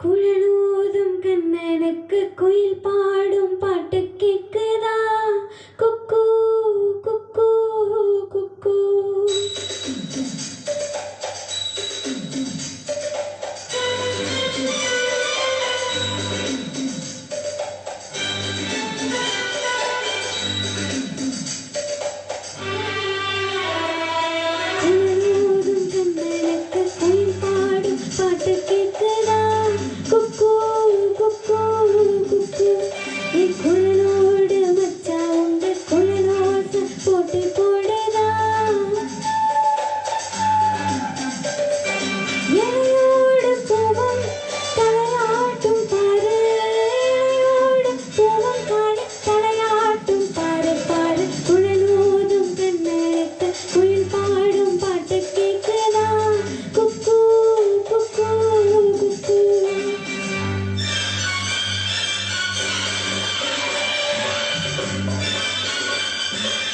குழலோதும் கண்ணனுக்கு குயில் பாடும் うん。